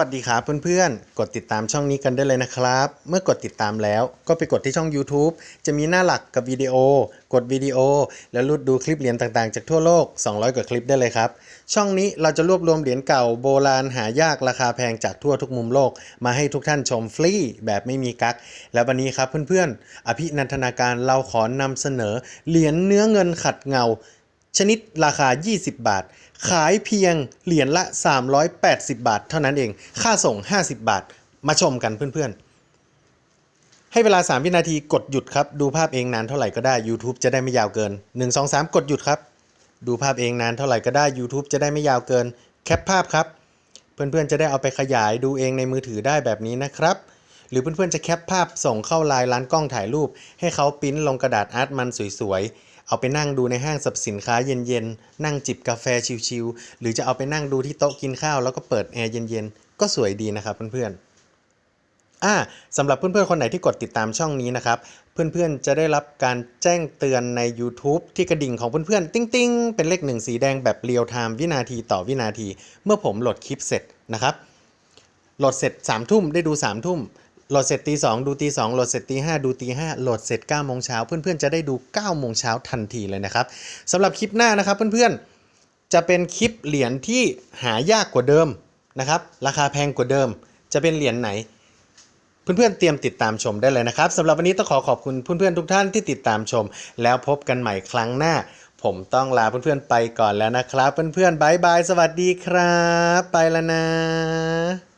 วัสดีครับเพื่อนๆ กดติดตามช่องนี้กันได้เลยนะครับ เมื่อกดติดตามแล้วก็ไปกดที่ช่อง YouTube จะมีหน้าหลักกับวิดีโอ กดวิดีโอ แล้วรูดดูคลิปเหรียญต่างๆ จากทั่วโลก 200 กว่าคลิปได้เลยครับ ช่องนี้เราจะรวบรวมเหรียญเก่าโบราณหายากราคาแพงจากทั่วทุกมุมโลก มาให้ทุกท่านชมฟรีแบบไม่มีกักและวันนี้ครับเพื่อนๆ อภินันทนาการเราขอนำเสนอเหรียญเนื้อเงินขัดเงา ชนิดราคา 20 บาท ขายเพียงเหรียญละ 380 บาท เท่านั้นเอง ค่าส่ง 50 บาท มาชมกันเพื่อนๆ ให้เวลา 3 วินาทีกดหยุดครับ ดูภาพเองนานเท่าไหร่ก็ได้ YouTube จะได้ไม่ยาวเกิน 1 2 3 กดหยุดครับ ดูภาพเองนานเท่าไหร่ก็ได้ YouTube จะได้ไม่ยาวเกิน แคปภาพครับ เพื่อนๆ จะได้เอาไปขยายดูเองในมือถือได้แบบนี้นะครับ หรือเพื่อนๆจะแคปภาพส่งเข้าไลน์ร้านกล้องถ่ายรูป ให้เขาปริ้นลงกระดาษอาร์ตมันสวยๆ เอาไปนั่งดูในห้างสรรพสินค้าเย็นๆ นั่งจิบกาแฟชิลๆ หรือจะเอาไปนั่งดูที่โต๊ะกินข้าวแล้วก็เปิดแอร์เย็นๆ ก็สวยดีนะครับเพื่อนๆอ่าสำหรับเพื่อนๆ คนไหนที่กดติดตามช่องนี้นะครับ เพื่อนๆ จะได้รับการแจ้งเตือนใน YouTube ที่กระดิ่งของเพื่อนๆ ติ้งๆ เป็นเลขหนึ่งสีแดงแบบเรียลไทม์วินาทีต่อวินาที เมื่อผมโหลดคลิปเสร็จนะครับ โหลดเสร็จ3ามทุ่มได้ดู3ามทุ่ม โหลดเสร็จตีสองดูตีสองโหลดเสร็จตีห้าดูตีห้าโหลดเสร็จ9ก้าโมงเช้าเพื่อนๆจะได้ดู9ก้าโมงเช้าทันทีเลยนะครับสำหรับคลิปหน้านะครับเพื่อนๆจะเป็นคลิปเหรียญที่หายากกว่าเดิมนะครับราคาแพงกว่าเดิม จะเป็นเหรียญไหน เพื่อนๆเตรียมติดตามชมได้เลยนะครับสำหรับวันนี้ต้องขอขอบคุณเพื่อนๆทุกท่านที่ติดตามชม แล้วพบกันใหม่ครั้งหน้า ผมต้องลาเพื่อนๆไปก่อนแล้วนะครับ เพื่อนๆบายบายสวัสดีครับ ไปแล้วนะ